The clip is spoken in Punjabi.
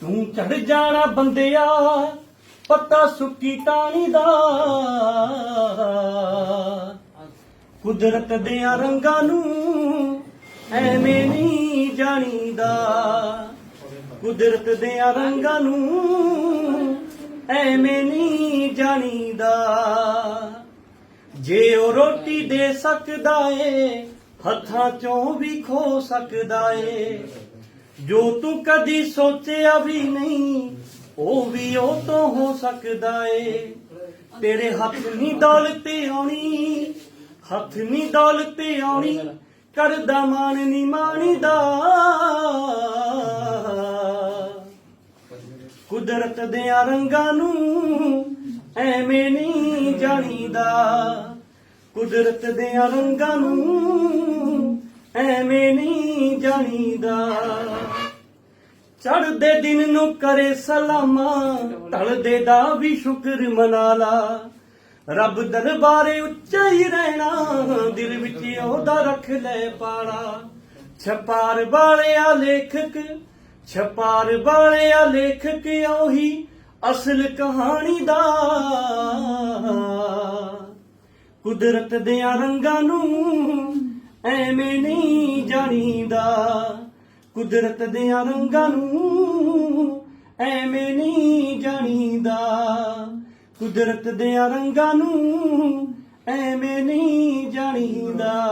ਤੂੰ ਚੜ ਜਾਣਾ ਬੰਦਿਆ, ਪੱਤਾ ਸੁੱਕੀ ਤਾਣੀ ਦਾ। ਕੁਦਰਤ ਦੇ ਰੰਗਾਂ ਨੂੰ ਐਵੇਂ ਨਹੀਂ ਜਾਣੀਦਾ। ਕੁਦਰਤ ਦੇ ਰੰਗਾਂ ਨੂੰ ਐਵੇਂ ਨਹੀਂ ਜਾਣੀਦਾ। ਜੇ ਉਹ ਰੋਟੀ ਦੇ ਸਕਦਾ ਏ, ਹੱਥਾਂ ਚੋਂ ਵੀ ਖੋ ਸਕਦਾ ਏ। ਜੋ ਤੂੰ ਕਦੀ ਸੋਚਿਆ ਵੀ ਨਹੀਂ, ਉਹ ਵੀ ਉਹ ਤੋਂ ਹੋ ਸਕਦਾ ਏ। ਤੇਰੇ ਹੱਥ ਨਹੀਂ ਦੌਲਤ ਆਉਣੀ, ਹੱਥ ਨਹੀਂ ਦੌਲਤ ਆਉਣੀ, ਕਰਦਾ ਮਾਣ ਨਹੀਂ ਮਾਣੀਦਾ। ਕੁਦਰਤ ਦੇ ਰੰਗਾਂ ਨੂੰ ਐਵੇਂ ਨਹੀਂ ਜਾਣੀਦਾ। ਕੁਦਰਤ ਦੇ ਰੰਗਾਂ ਨੂੰ ਐਵੇਂ ਨਹੀਂ ਜਾਣੀਦਾ। ਚੜ੍ਹਦੇ ਦਿਨ ਨੂੰ ਕਰੇ ਸਲਾਮਾ। ਢਲਦੇ ਦਾ ਵੀ ਸ਼ੁਕਰ ਮਨਾ ਲਾ ਰੱਬ ਦਰਬਾਰੇ ਉੱਚਾ ਹੀ ਰਹਿਣਾ, ਦਿਲ ਵਿੱਚ ਉਹਦਾ ਰੱਖ ਲੈ ਪਾਲਾ। ਛਪਾਰ ਵਾਲਿਆ ਲੇਖਕ, ਛਪਾਰ ਵਾਲਿਆ ਲੇਖਕ, ਉਹੀ ਅਸਲ ਕਹਾਣੀ ਦਾ। ਕੁਦਰਤ ਦੇ ਰੰਗਾਂ ਨੂੰ ਐਵੇਂ ਨਹੀਂ ਜਾਣੀਦਾ। ਕੁਦਰਤ ਦੇ ਰੰਗਾਂ ਨੂੰ ਐਵੇਂ ਨਹੀਂ ਜਾਣੀਦਾ। ਕੁਦਰਤ ਦੇ ਰੰਗਾਂ ਨੂੰ ਐਵੇਂ ਨਹੀਂ ਜਾਣੀਦਾ।